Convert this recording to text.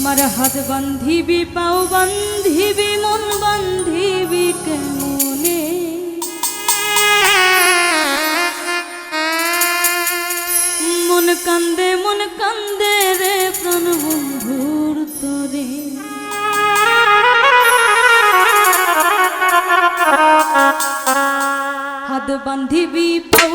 আমার হাত বান্ধিবি, পাও বান্ধিবি, মন বান্ধিবি কেমনে? মন কান্দে মন কান্দে রে প্রাণ বন্ধুর তরে। হাত বান্ধিবি, পাও